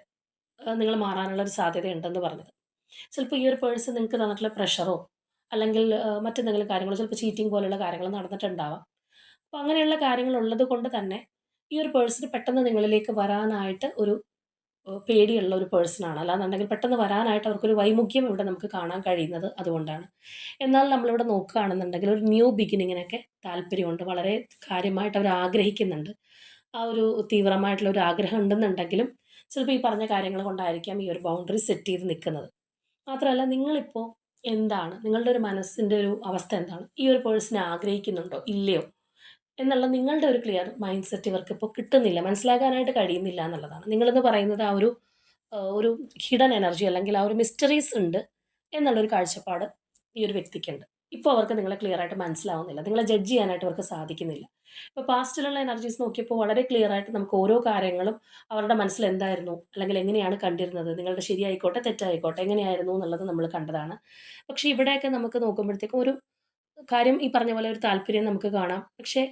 നിങ്ങൾ മാറാനുള്ള ഒരു സാധ്യതയുണ്ടെന്ന് പറഞ്ഞത്. ചിലപ്പോൾ ഈ ഒരു പേഴ്സൺ നിങ്ങൾക്ക് തന്നിട്ടുള്ള പ്രഷറോ അല്ലെങ്കിൽ മറ്റെന്തെങ്കിലും കാര്യങ്ങളോ ചിലപ്പോൾ ചീറ്റിംഗ് പോലെയുള്ള കാര്യങ്ങൾ നടന്നിട്ടുണ്ടാവാം. അപ്പോൾ അങ്ങനെയുള്ള കാര്യങ്ങൾ ഉള്ളത് കൊണ്ട് തന്നെ ഈ ഒരു പേഴ്സൺ പെട്ടെന്ന് നിങ്ങളിലേക്ക് വരാനായിട്ട് ഒരു പേടിയുള്ള ഒരു പേഴ്സണാണ് അല്ലാന്നുണ്ടെങ്കിൽ പെട്ടെന്ന് വരാനായിട്ട് അവർക്കൊരു വൈമുഖ്യം ഇവിടെ നമുക്ക് കാണാൻ കഴിയുന്നത് അതുകൊണ്ടാണ്. എന്നാൽ നമ്മളിവിടെ നോക്കുകയാണെന്നുണ്ടെങ്കിൽ ഒരു ന്യൂ ബിഗിനിങ്ങിനൊക്കെ താല്പര്യമുണ്ട്. വളരെ കാര്യമായിട്ട് അവർ ആഗ്രഹിക്കുന്നുണ്ട്. ആ ഒരു തീവ്രമായിട്ടുള്ള ഒരു ആഗ്രഹം ഉണ്ടെന്നുണ്ടെങ്കിലും ചിലപ്പോൾ ഈ പറഞ്ഞ കാര്യങ്ങൾ കൊണ്ടായിരിക്കാം ഈ ഒരു ബൗണ്ടറി സെറ്റ് ചെയ്ത് നിൽക്കുന്നത്. മാത്രമല്ല നിങ്ങളിപ്പോൾ എന്താണ്? നിങ്ങളുടെ ഒരു മനസ്സിന്റെ ഒരു അവസ്ഥ എന്താണ്? ഈ ഒരു പേഴ്സണെ ആഗ്രഹിക്കുന്നുണ്ടോ? ഇല്ലയോ? എന്നുള്ള നിങ്ങളുടെ ഒരു ക്ലിയർ മൈൻഡ് സെറ്റ് ഇവർക്ക് ഇപ്പോൾ കിട്ടുന്നില്ല. മനസ്സിലാക്കാനായിട്ട് കഴിയുന്നില്ല എന്നുള്ളതാണ്. നിങ്ങളെന്ന് പറയുന്നത് ആ ഒരു ഒരു ഹിഡൻ എനർജി അല്ലെങ്കിൽ ആ ഒരു മിസ്റ്ററീസ് ഉണ്ട് എന്നുള്ളൊരു കാഴ്ചപ്പാട് ഈ ഒരു വ്യക്തിക്കുണ്ട്. ഇപ്പോൾ അവർക്ക് നിങ്ങളെ ക്ലിയർ ആയിട്ട് മനസ്സിലാവുന്നില്ല. നിങ്ങളെ ജഡ്ജ് ചെയ്യാനായിട്ട് അവർക്ക് സാധിക്കുന്നില്ല. ഇപ്പോൾ പാസ്റ്റിലുള്ള എനർജീസ് നോക്കിയപ്പോൾ വളരെ ക്ലിയർ ആയിട്ട് നമുക്ക് ഓരോ കാര്യങ്ങളും അവരുടെ മനസ്സിൽ എന്തായിരുന്നു? അല്ലെങ്കിൽ എങ്ങനെയാണ് കണ്ടിരുന്നത്? നിങ്ങളുടെ ശരിയായിക്കോട്ടെ തെറ്റായിക്കോട്ടെ എങ്ങനെയായിരുന്നു എന്നുള്ളത് നമ്മൾ കണ്ടതാണ്. പക്ഷേ ഇവിടെയൊക്കെ നമുക്ക് നോക്കുമ്പോഴത്തേക്കും ഒരു കാര്യം ഈ പറഞ്ഞ പോലെ ഒരു താല്പര്യം നമുക്ക് കാണാം. പക്ഷേ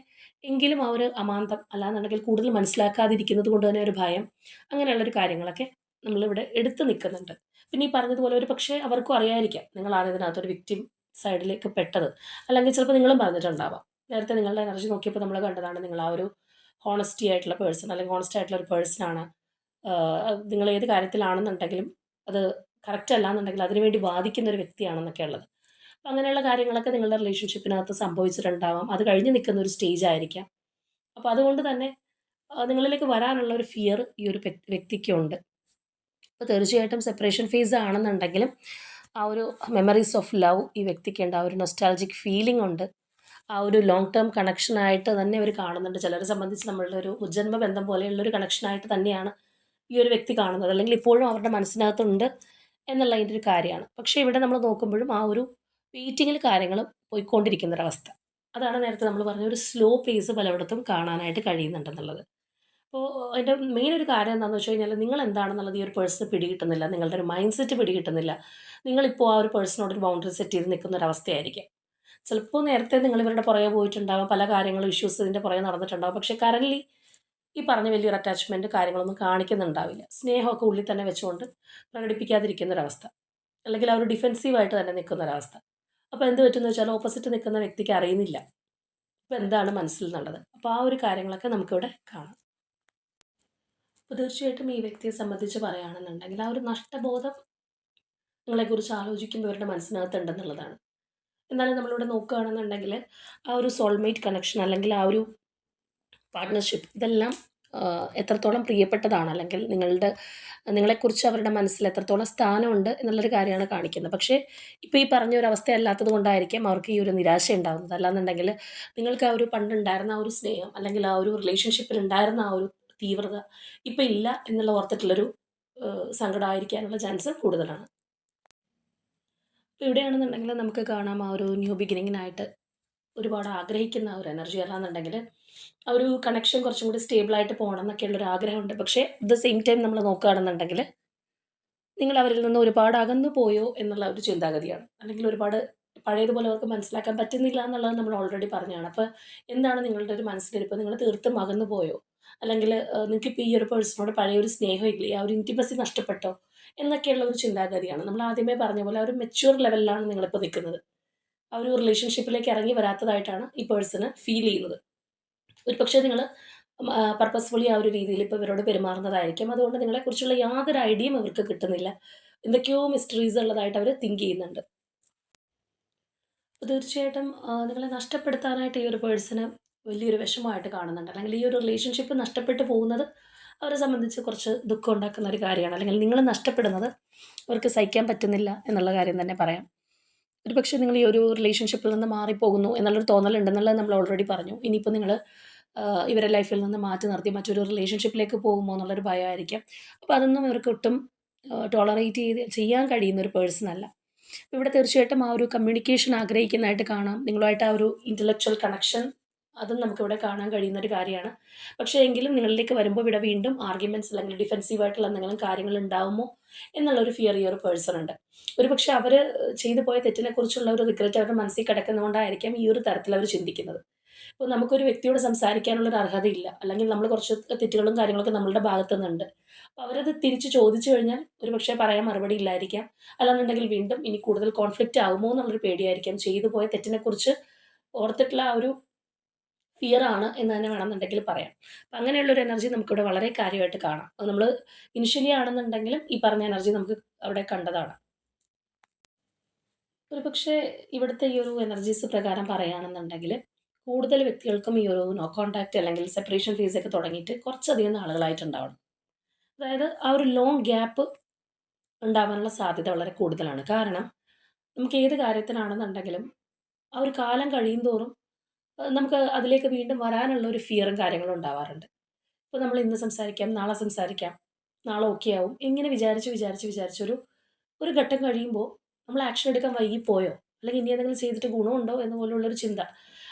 എങ്കിലും ആ ഒരു അമാന്തം അല്ലാന്നുണ്ടെങ്കിൽ കൂടുതൽ മനസ്സിലാക്കാതിരിക്കുന്നത് കൊണ്ട് തന്നെ ഒരു ഭയം അങ്ങനെയുള്ളൊരു കാര്യങ്ങളൊക്കെ നമ്മളിവിടെ എടുത്തു നിൽക്കുന്നുണ്ട്. പിന്നെ ഈ പറഞ്ഞതുപോലെ ഒരു പക്ഷേ അവർക്കും അറിയാതിരിക്കാം നിങ്ങളാണ് ഇതിനകത്തൊരു വിക്റ്റിം സൈഡിലേക്ക് പെട്ടത്. അല്ലെങ്കിൽ ചിലപ്പോൾ നിങ്ങളും പറഞ്ഞിട്ടുണ്ടാവാം. നേരത്തെ നിങ്ങളുടെ എനർജി നോക്കിയപ്പോൾ നമ്മൾ കണ്ടതാണ് നിങ്ങൾ ആ ഒരു ഹോണസ്റ്റി ആയിട്ടുള്ള പേഴ്സൺ അല്ലെങ്കിൽ ഹോണസ്റ്റ് ആയിട്ടുള്ള ഒരു പേഴ്സണാണ് നിങ്ങൾ ഏത് കാര്യത്തിലാണെന്നുണ്ടെങ്കിലും അത് കറക്റ്റ് അല്ല എന്നുണ്ടെങ്കിൽ അതിനുവേണ്ടി വാദിക്കുന്ന ഒരു വ്യക്തിയാണെന്നൊക്കെ ഉള്ളത് അങ്ങനെയുള്ള കാര്യങ്ങളൊക്കെ നിങ്ങളുടെ റിലേഷൻഷിപ്പിനകത്ത് സംഭവിച്ചിട്ടുണ്ടാവാം. അത് കഴിഞ്ഞ് നിൽക്കുന്ന ഒരു സ്റ്റേജ് ആയിരിക്കാം. അപ്പോൾ അതുകൊണ്ട് തന്നെ നിങ്ങളിലേക്ക് വരാനുള്ള ഒരു ഫിയർ ഈ ഒരു വ്യക്- വ്യക്തിക്കുണ്ട്. അപ്പോൾ തീർച്ചയായിട്ടും സെപ്പറേഷൻ ഫേസ് ആണെന്നുണ്ടെങ്കിലും ആ ഒരു മെമ്മറീസ് ഓഫ് ലവ് ഈ വ്യക്തിക്കുണ്ട് ആ ഒരു നൊസ്റ്റാൾജിക് ഫീലിംഗ് ഉണ്ട്. ആ ഒരു ലോങ് ടേം കണക്ഷനായിട്ട് തന്നെ അവർ കാണുന്നുണ്ട്. ചിലരെ സംബന്ധിച്ച് നമ്മളുടെ ഒരു ഉജ്ജന്മ ബന്ധം പോലെയുള്ളൊരു കണക്ഷനായിട്ട് തന്നെയാണ് ഈ ഒരു വ്യക്തി കാണുന്നത്. അല്ലെങ്കിൽ ഇപ്പോഴും അവരുടെ മനസ്സിനകത്തുണ്ട് എന്നുള്ള അതിന്റെ ഒരു കാര്യമാണ്. പക്ഷേ ഇവിടെ നമ്മൾ നോക്കുമ്പോഴും ആ ഒരു വെയിറ്റിങ്ങിൽ കാര്യങ്ങൾ പോയിക്കൊണ്ടിരിക്കുന്ന ഒരവസ്ഥ അതാണ് നേരത്തെ നമ്മൾ പറഞ്ഞ ഒരു സ്ലോ പേസ് പലയിടത്തും കാണാനായിട്ട് കഴിയുന്നുണ്ടെന്നുള്ളത്. അപ്പോൾ അതിന്റെ മെയിൻ ഒരു കാര്യം എന്താണെന്ന് വെച്ച് കഴിഞ്ഞാൽ നിങ്ങൾ എന്താണെന്നുള്ളത് ഈ ഒരു പേഴ്സണ് പിടികിട്ടുന്നില്ല. നിങ്ങളുടെ ഒരു മൈൻഡ് സെറ്റ് പിടികിട്ടുന്നില്ല. നിങ്ങളിപ്പോൾ ആ ഒരു പേഴ്സണോട് ഒരു ബൗണ്ടറി സെറ്റ് ചെയ്ത് നിൽക്കുന്ന ഒരു അവസ്ഥയായിരിക്കാം ചിലപ്പോൾ നേരത്തെ നിങ്ങൾ ഇവരുടെ പുറകെ പോയിട്ടുണ്ടാകും പല കാര്യങ്ങളും ഇഷ്യൂസ് ഇതിന്റെ പുറകെ നടന്നിട്ടുണ്ടാവും. പക്ഷേ കറൻലി ഈ പറഞ്ഞ വലിയൊരു അറ്റാച്ച്മെന്റ് കാര്യങ്ങളൊന്നും കാണിക്കുന്നുണ്ടാവില്ല. സ്നേഹമൊക്കെ ഉള്ളിൽ തന്നെ വെച്ചുകൊണ്ട് പ്രകടിപ്പിക്കാതിരിക്കുന്ന ഒരവസ്ഥ അല്ലെങ്കിൽ ആ ഒരു ഡിഫെൻസീവായിട്ട് തന്നെ നിൽക്കുന്ന ഒരവസ്ഥ അപ്പോൾ എന്ത് പറ്റുമെന്ന് വെച്ചാൽ ഓപ്പോസിറ്റ് നിൽക്കുന്ന വ്യക്തിക്ക് അറിയുന്നില്ല. അപ്പോൾ എന്താണ് മനസ്സിൽ എന്നുള്ളത് അപ്പോൾ ആ ഒരു കാര്യങ്ങളൊക്കെ നമുക്കിവിടെ കാണാം. അപ്പോൾ തീർച്ചയായിട്ടും ഈ വ്യക്തിയെ സംബന്ധിച്ച് പറയുകയാണെന്നുണ്ടെങ്കിൽ ആ ഒരു നഷ്ടബോധം നിങ്ങളെക്കുറിച്ച് ആലോചിക്കുമ്പോൾ ഇവരുടെ മനസ്സിനകത്ത് ഉണ്ടെന്നുള്ളതാണ് എന്നാലും നമ്മളിവിടെ നോക്കുകയാണെന്നുണ്ടെങ്കിൽ ആ ഒരു സോൾമേറ്റ് കണക്ഷൻ അല്ലെങ്കിൽ ആ ഒരു പാർട്ട്ണർഷിപ്പ് ഇതെല്ലാം എത്രത്തോളം പ്രിയപ്പെട്ടതാണ് അല്ലെങ്കിൽ നിങ്ങളുടെ നിങ്ങളെക്കുറിച്ച് അവരുടെ മനസ്സിൽ എത്രത്തോളം സ്ഥാനമുണ്ട് എന്നുള്ളൊരു കാര്യമാണ് കാണിക്കുന്നത്. പക്ഷേ ഇപ്പോൾ ഈ പറഞ്ഞ ഒരു അവസ്ഥ അല്ലാത്തത് കൊണ്ടായിരിക്കാം അവർക്ക് ഈ ഒരു നിരാശ ഉണ്ടാകുന്നത് അല്ലാന്നുണ്ടെങ്കിൽ നിങ്ങൾക്ക് ആ ഒരു പണ്ടുണ്ടായിരുന്ന ആ ഒരു സ്നേഹം അല്ലെങ്കിൽ ആ ഒരു റിലേഷൻഷിപ്പിൽ ഉണ്ടായിരുന്ന ആ ഒരു തീവ്രത ഇപ്പം ഇല്ല എന്നുള്ള ഓർത്തിട്ടുള്ളൊരു സങ്കടമായിരിക്കാനുള്ള ചാൻസ് കൂടുതലാണ്. ഇവിടെയാണെന്നുണ്ടെങ്കിൽ നമുക്ക് കാണാം ആ ഒരു ന്യൂ ബിഗിനിങ്ങിനായിട്ട് ഒരുപാട് ആഗ്രഹിക്കുന്ന ഒരു എനർജി അല്ലാന്നുണ്ടെങ്കിൽ ആ ഒരു കണക്ഷൻ കുറച്ചും കൂടി സ്റ്റേബിളായിട്ട് പോകണം എന്നൊക്കെയുള്ള ഒരു ആഗ്രഹമുണ്ട്. പക്ഷേ അറ്റ് ദ സെയിം ടൈം നമ്മൾ നോക്കുകയാണെന്നുണ്ടെങ്കിൽ നിങ്ങൾ അവരിൽ നിന്ന് ഒരുപാട് അകന്നു പോയോ എന്നുള്ള ഒരു ചിന്താഗതിയാണ്. അല്ലെങ്കിൽ ഒരുപാട് പഴയതുപോലെ അവർക്ക് മനസ്സിലാക്കാൻ പറ്റുന്നില്ല എന്നുള്ളത് നമ്മൾ ഓൾറെഡി പറഞ്ഞതാണ്. അപ്പോൾ എന്താണ് നിങ്ങളുടെ ഒരു മനസ്സിലിരിപ്പ്? നിങ്ങൾ തീർത്തും അകന്നു പോയോ? അല്ലെങ്കിൽ നിങ്ങൾക്ക് ഇപ്പോൾ ഈ ഒരു പേഴ്സണോട് പഴയ ഒരു സ്നേഹം ഇല്ലേ ആ ഒരു ഇന്റിമസി നഷ്ടപ്പെട്ടോ? എന്നൊക്കെയുള്ള ഒരു ചിന്താഗതിയാണ്. നമ്മൾ ആദ്യമേ പറഞ്ഞ പോലെ ആ ഒരു മെച്യൂർ ലെവലിലാണ് നിങ്ങളിപ്പോൾ നിൽക്കുന്നത്. ആ ഒരു റിലേഷൻഷിപ്പിലേക്ക് ഇറങ്ങി വരാത്തതായിട്ടാണ് ഈ പേഴ്സണ് ഫീൽ ചെയ്യുന്നത്. ഒരു പക്ഷേ നിങ്ങൾ പർപ്പസ്ഫുള്ളി ആ ഒരു രീതിയിൽ ഇപ്പോൾ ഇവരോട് പെരുമാറുന്നതായിരിക്കും. അതുകൊണ്ട് നിങ്ങളെക്കുറിച്ചുള്ള യാതൊരു ഐഡിയയും ഇവർക്ക് കിട്ടുന്നില്ല. എന്തൊക്കെയോ മിസ്റ്ററീസ് ഉള്ളതായിട്ട് അവർ തിങ്ക് ചെയ്യുന്നുണ്ട്. തീർച്ചയായിട്ടും നിങ്ങളെ നഷ്ടപ്പെടുത്താനായിട്ട് ഈ ഒരു പേഴ്സണ് വലിയൊരു വിഷമമായിട്ട് കാണുന്നുണ്ട്. അല്ലെങ്കിൽ ഈ ഒരു റിലേഷൻഷിപ്പ് നഷ്ടപ്പെട്ടു പോകുന്നത് അവരെ സംബന്ധിച്ച് കുറച്ച് ദുഃഖം ഉണ്ടാക്കുന്ന ഒരു കാര്യമാണ്. അല്ലെങ്കിൽ നിങ്ങൾ നഷ്ടപ്പെടുന്നത് അവർക്ക് സഹിക്കാൻ പറ്റുന്നില്ല എന്നുള്ള കാര്യം തന്നെ പറയാം. ഒരു പക്ഷേ നിങ്ങൾ ഈ ഒരു റിലേഷൻഷിപ്പിൽ നിന്ന് മാറിപ്പോകുന്നു എന്നുള്ളൊരു തോന്നലുണ്ടെന്നുള്ളത് നമ്മൾ ഓൾറെഡി പറഞ്ഞു. ഇനിയിപ്പോൾ നിങ്ങൾ ഇവരെ ലൈഫിൽ നിന്ന് മാറ്റി നിർത്തി മറ്റൊരു റിലേഷൻഷിപ്പിലേക്ക് പോകുമോ എന്നുള്ളൊരു ഭയമായിരിക്കാം. അപ്പോൾ അതൊന്നും ഇവർക്ക് ഒട്ടും ടോളറേറ്റ് ചെയ്ത് ചെയ്യാൻ കഴിയുന്ന ഒരു പേഴ്സൺ അല്ല. ഇവിടെ തീർച്ചയായിട്ടും ആ ഒരു കമ്മ്യൂണിക്കേഷൻ ആഗ്രഹിക്കുന്നതായിട്ട് കാണാം. നിങ്ങളുമായിട്ട് ആ ഒരു ഇന്റലക്ച്വൽ കണക്ഷൻ അതും നമുക്കിവിടെ കാണാൻ കഴിയുന്ന ഒരു കാര്യമാണ്. പക്ഷേ എങ്കിലും നിങ്ങളിലേക്ക് വരുമ്പോൾ ഇവിടെ വീണ്ടും ആർഗ്യുമെന്റ്സ് അല്ലെങ്കിൽ ഡിഫെൻസീവ് ആയിട്ടുള്ള എന്തെങ്കിലും കാര്യങ്ങൾ ഉണ്ടാവുമോ? എന്നുള്ളൊരു ഫിയർ ഈ ഒരു പേഴ്സൺ ഉണ്ട്. ഒരു പക്ഷേ അവർ ചെയ്തു പോയ തെറ്റിനെക്കുറിച്ചുള്ള ഒരു റിഗ്രറ്റ് അവരുടെ മനസ്സിൽ കിടക്കുന്നതുകൊണ്ടായിരിക്കാം ഈ ഒരു തരത്തിൽ അവർ ചിന്തിക്കുന്നത്. ഇപ്പോൾ നമുക്കൊരു വ്യക്തിയോട് സംസാരിക്കാനുള്ളൊരു അർഹതയില്ല. അല്ലെങ്കിൽ നമ്മൾ കുറച്ച് തെറ്റുകളും കാര്യങ്ങളൊക്കെ നമ്മളുടെ ഭാഗത്തു നിന്നുണ്ട് അപ്പോൾ അവരത് തിരിച്ച് ചോദിച്ചു കഴിഞ്ഞാൽ ഒരു പക്ഷേ പറയാൻ മറുപടി ഇല്ലായിരിക്കാം. അല്ലാന്നുണ്ടെങ്കിൽ വീണ്ടും ഇനി കൂടുതൽ കോൺഫ്ലിക്റ്റ് ആകുമോ എന്നുള്ളൊരു പേടിയായിരിക്കാം. ചെയ്തു പോയ തെറ്റിനെക്കുറിച്ച് ഓർത്തിട്ടുള്ള ആ ഒരു ഫിയർ ആണ് എന്ന് തന്നെ വേണമെന്നുണ്ടെങ്കിൽ പറയാം. അപ്പം അങ്ങനെയുള്ളൊരു എനർജി നമുക്കിവിടെ വളരെ കാര്യമായിട്ട് കാണാം. അത് നമ്മൾ ഇനിഷ്യലി ആണെന്നുണ്ടെങ്കിലും ഈ പറഞ്ഞ എനർജി നമുക്ക് അവിടെ കണ്ടതാണ്. ഒരു പക്ഷേ ഇവിടുത്തെ ഈ ഒരു എനർജീസ് പ്രകാരം പറയുകയാണെന്നുണ്ടെങ്കിൽ കൂടുതൽ വ്യക്തികൾക്കും ഈ ഒരു നോ കോൺടാക്റ്റ് അല്ലെങ്കിൽ സെപ്പറേഷൻ ഫേസ് ഒക്കെ തുടങ്ങിയിട്ട് കുറച്ചധികം നാളുകളായിട്ടുണ്ടാവണം. അതായത് ആ ഒരു ലോങ് ഗ്യാപ്പ് ഉണ്ടാവാനുള്ള സാധ്യത വളരെ കൂടുതലാണ്. കാരണം നമുക്ക് ഏത് കാര്യത്തിനാണെന്നുണ്ടെങ്കിലും ആ ഒരു കാലം കഴിയും തോറും നമുക്ക് അതിലേക്ക് വീണ്ടും വരാനുള്ള ഒരു ഫിയറും കാര്യങ്ങളും ഉണ്ടാവാറുണ്ട്. ഇപ്പോൾ നമ്മൾ ഇന്ന് സംസാരിക്കാം നാളെ സംസാരിക്കാം നാളെ ഓക്കെ ആവും. ഇങ്ങനെ വിചാരിച്ച് വിചാരിച്ച് വിചാരിച്ചൊരു ഒരു ഘട്ടം കഴിയുമ്പോൾ നമ്മൾ ആക്ഷൻ എടുക്കാൻ വൈകിപ്പോയോ? അല്ലെങ്കിൽ ഇനി എന്തെങ്കിലും ചെയ്തിട്ട് ഗുണമുണ്ടോ എന്ന് പോലുള്ളൊരു ചിന്ത.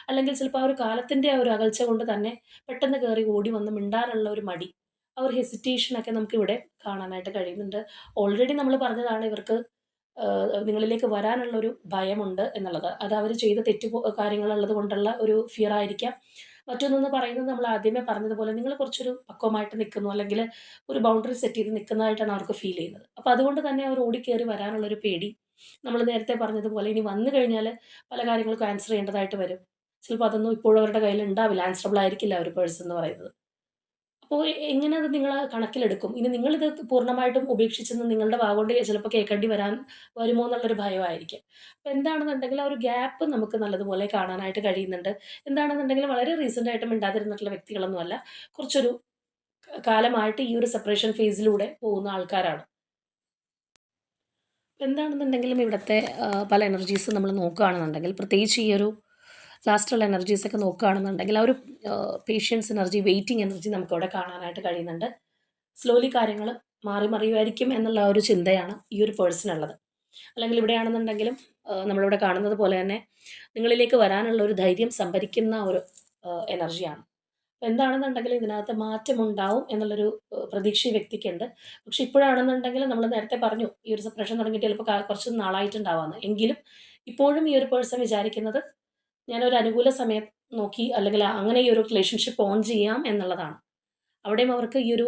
അല്ലെങ്കിൽ ചിലപ്പോൾ ആ ഒരു കാലത്തിന്റെ ആ ഒരു അകൽച്ച കൊണ്ട് തന്നെ പെട്ടെന്ന് കയറി ഓടി വന്ന് മിണ്ടാനുള്ള ഒരു മടി ആ ഒരു ഹെസിറ്റേഷനൊക്കെ നമുക്കിവിടെ കാണാനായിട്ട് കഴിയുന്നുണ്ട്. ഓൾറെഡി നമ്മൾ പറഞ്ഞതാണ് ഇവർക്ക് നിങ്ങളിലേക്ക് വരാനുള്ള ഒരു ഭയമുണ്ട് എന്നുള്ളത്. അത് അവർ ചെയ്ത തെറ്റ് കാര്യങ്ങളുള്ളത് കൊണ്ടുള്ള ഒരു ഫിയർ ആയിരിക്കാം. മറ്റൊന്നെന്ന് പറയുന്നത് നമ്മൾ ആദ്യമേ പറഞ്ഞതുപോലെ നിങ്ങൾ കുറച്ചൊരു പക്വമായിട്ട് നിൽക്കുന്നു അല്ലെങ്കിൽ ഒരു ബൗണ്ടറി സെറ്റ് ചെയ്ത് നിൽക്കുന്നതായിട്ടാണ് അവർക്ക് ഫീൽ ചെയ്യുന്നത്. അപ്പോൾ അതുകൊണ്ട് തന്നെ അവർ ഓടിക്കയറി വരാനുള്ളൊരു പേടി. നമ്മൾ നേരത്തെ പറഞ്ഞതുപോലെ ഇനി വന്നു കഴിഞ്ഞാൽ പല കാര്യങ്ങൾക്കും ആൻസർ ചെയ്യേണ്ടതായിട്ട് വരും. ചിലപ്പോൾ അതൊന്നും ഇപ്പോഴും അവരുടെ കയ്യിൽ ഉണ്ടാവില്ല. ആൻസറബിൾ ആയിരിക്കില്ല ഒരു പേഴ്സൺ എന്ന് പറയുന്നത്. അപ്പോൾ എങ്ങനെ അത് നിങ്ങൾ കണക്കിലെടുക്കും? ഇനി നിങ്ങളിത് പൂർണമായിട്ടും ഉപേക്ഷിച്ചെന്ന് നിങ്ങളുടെ വാഗോണ്ട് ചിലപ്പോൾ കേൾക്കേണ്ടി വരാൻ വരുമോ എന്നുള്ളൊരു ഭയമായിരിക്കും. അപ്പോൾ എന്താണെന്നുണ്ടെങ്കിൽ ആ ഒരു ഗ്യാപ്പ് നമുക്ക് നല്ലതുപോലെ കാണാനായിട്ട് കഴിയുന്നുണ്ട്. എന്താണെന്നുണ്ടെങ്കിൽ വളരെ റീസെന്റ് ആയിട്ട് മിണ്ടാതിരുന്നിട്ടുള്ള വ്യക്തികളൊന്നുമല്ല കുറച്ചൊരു കാലമായിട്ട് ഈ ഒരു സെപ്പറേഷൻ ഫേസിലൂടെ പോകുന്ന ആൾക്കാരാണ്. എന്താണെന്നുണ്ടെങ്കിലും ഇവിടുത്തെ പല എനർജീസ് നമ്മൾ നോക്കുകയാണെന്നുണ്ടെങ്കിൽ പ്രത്യേകിച്ച് ഈ ഒരു ലാസ്റ്റുള്ള എനർജീസൊക്കെ നോക്കുകയാണെന്നുണ്ടെങ്കിൽ ആ ഒരു പേഷ്യൻസ് എനർജി വെയിറ്റിംഗ് എനർജി നമുക്കവിടെ കാണാനായിട്ട് കഴിയുന്നുണ്ട്. സ്ലോലി കാര്യങ്ങൾ മാറി മറിയുമായിരിക്കും എന്നുള്ള ഒരു ചിന്തയാണ് ഈ ഒരു പേഴ്സണുള്ളത് അല്ലെങ്കിൽ ഇവിടെയാണെന്നുണ്ടെങ്കിലും നമ്മളിവിടെ കാണുന്നത് പോലെ തന്നെ നിങ്ങളിലേക്ക് വരാനുള്ള ഒരു ധൈര്യം സംഭരിക്കുന്ന ഒരു എനർജിയാണ് എന്താണെന്നുണ്ടെങ്കിൽ ഇതിനകത്ത് മാറ്റമുണ്ടാവും എന്നുള്ളൊരു പ്രതീക്ഷ വ്യക്തിക്കുണ്ട്. പക്ഷെ ഇപ്പോഴാണെന്നുണ്ടെങ്കിൽ നമ്മൾ നേരത്തെ പറഞ്ഞു ഈ ഒരു സപ്രഷൻ തുടങ്ങിയിട്ട് ചിലപ്പോൾ കുറച്ച് നാളായിട്ടുണ്ടാവാന്ന്. എങ്കിലും ഇപ്പോഴും ഈ ഒരു പേഴ്സൺ വിചാരിക്കുന്നത് ഞാനൊരു അനുകൂല സമയം നോക്കി അല്ലെങ്കിൽ അങ്ങനെ ഈ ഒരു റിലേഷൻഷിപ്പ് ഓൺ ചെയ്യാം എന്നുള്ളതാണ്. അവിടെയും അവർക്ക് ഈ ഒരു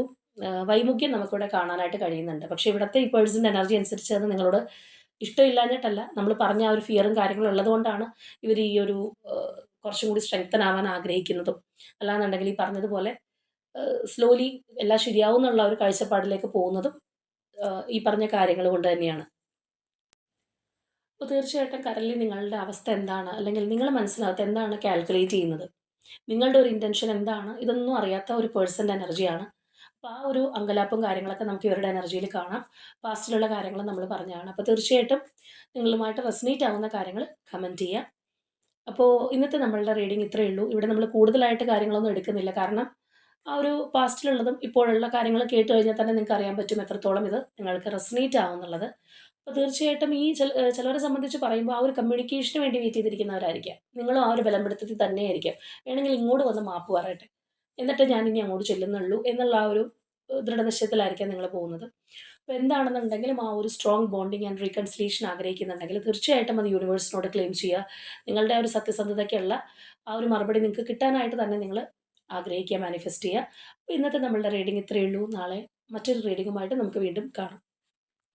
വൈമുഖ്യം നമുക്കിവിടെ കാണാനായിട്ട് കഴിയുന്നുണ്ട്. പക്ഷേ ഇവിടുത്തെ ഈ പേഴ്സന്റെ എനർജി അനുസരിച്ച് അത് നിങ്ങളോട് ഇഷ്ടമില്ലാഞ്ഞിട്ടല്ല. നമ്മൾ പറഞ്ഞ ആ ഒരു ഫിയറും കാര്യങ്ങളും ഉള്ളതുകൊണ്ടാണ് ഇവർ ഈ ഒരു കുറച്ചും കൂടി സ്ട്രെങ്തൻ ആവാൻ ആഗ്രഹിക്കുന്നതും. അല്ലാന്നുണ്ടെങ്കിൽ ഈ പറഞ്ഞതുപോലെ സ്ലോലി എല്ലാം ശരിയാവും എന്നുള്ള ഒരു കാഴ്ചപ്പാടിലേക്ക് പോകുന്നതും ഈ പറഞ്ഞ കാര്യങ്ങൾ കൊണ്ട് തന്നെയാണ്. അപ്പോൾ തീർച്ചയായിട്ടും കറൻലി നിങ്ങളുടെ അവസ്ഥ എന്താണ്? അല്ലെങ്കിൽ നിങ്ങൾ മനസ്സിനകത്ത് എന്താണ് കാൽക്കുലേറ്റ് ചെയ്യുന്നത്? നിങ്ങളുടെ ഒരു ഇന്റൻഷൻ എന്താണ്? ഇതൊന്നും അറിയാത്ത ഒരു പേഴ്സന്റെ എനർജിയാണ് അപ്പോൾ ആ ഒരു അങ്കലാപ്പും കാര്യങ്ങളൊക്കെ നമുക്ക് ഇവരുടെ എനർജിയിൽ കാണാം. പാസ്റ്റിലുള്ള കാര്യങ്ങൾ നമ്മൾ പറഞ്ഞതാണ്. അപ്പോൾ തീർച്ചയായിട്ടും നിങ്ങളുമായിട്ട് റെസനേറ്റ് ആവുന്ന കാര്യങ്ങൾ കമന്റ് ചെയ്യുക അപ്പോൾ ഇന്നത്തെ നമ്മളുടെ റീഡിങ് ഇത്രയേ ഉള്ളൂ. ഇവിടെ നമ്മൾ കൂടുതലായിട്ട് കാര്യങ്ങളൊന്നും എടുക്കുന്നില്ല. കാരണം ആ ഒരു പാസ്റ്റിലുള്ളതും ഇപ്പോഴുള്ള കാര്യങ്ങൾ കേട്ട് കഴിഞ്ഞാൽ തന്നെ നിങ്ങൾക്ക് അറിയാൻ പറ്റും എത്രത്തോളം ഇത് നിങ്ങൾക്ക് റെസനേറ്റ് ആവുന്നുള്ളത്. അപ്പോൾ തീർച്ചയായിട്ടും ഈ ചില ചിലവരെ സംബന്ധിച്ച് പറയുമ്പോൾ ആ ഒരു കമ്മ്യൂണിക്കേഷന് വേണ്ടി വെയിറ്റ് ചെയ്തിരിക്കുന്നവരായിരിക്കാം. നിങ്ങളും ആ ഒരു ബലപ്പെടുത്തത്തിൽ തന്നെയായിരിക്കാം. വേണമെങ്കിൽ ഇങ്ങോട്ട് വന്ന് മാപ്പ് പറയട്ടെ. എന്നിട്ട് ഞാൻ ഇനി അങ്ങോട്ട് ചെല്ലുന്നുള്ളൂ എന്നുള്ള ആ ഒരു ദൃഢനിശ്ചയത്തിലായിരിക്കാം നിങ്ങൾ പോകുന്നത്. അപ്പോൾ എന്താണെന്നുണ്ടെങ്കിലും ആ ഒരു സ്ട്രോങ് ബോണ്ടിങ് ആൻഡ് റീകൺസിലേഷൻ ആഗ്രഹിക്കുന്നുണ്ടെങ്കിൽ തീർച്ചയായിട്ടും അത് യൂണിവേഴ്സിനോട് ക്ലെയിം ചെയ്യുക. നിങ്ങളുടെ ആ ഒരു സത്യസന്ധതയ്ക്കുള്ള ആ ഒരു മറുപടി നിങ്ങൾക്ക് കിട്ടാനായിട്ട് തന്നെ നിങ്ങൾ ആഗ്രഹിക്കുക മാനിഫെസ്റ്റ് ചെയ്യുക. അപ്പോൾ ഇന്നത്തെ നമ്മളുടെ റീഡിംഗ് ഇത്രയേ ഉള്ളൂ. നാളെ മറ്റൊരു റീഡിങ്ങുമായിട്ട് നമുക്ക് വീണ്ടും കാണാം.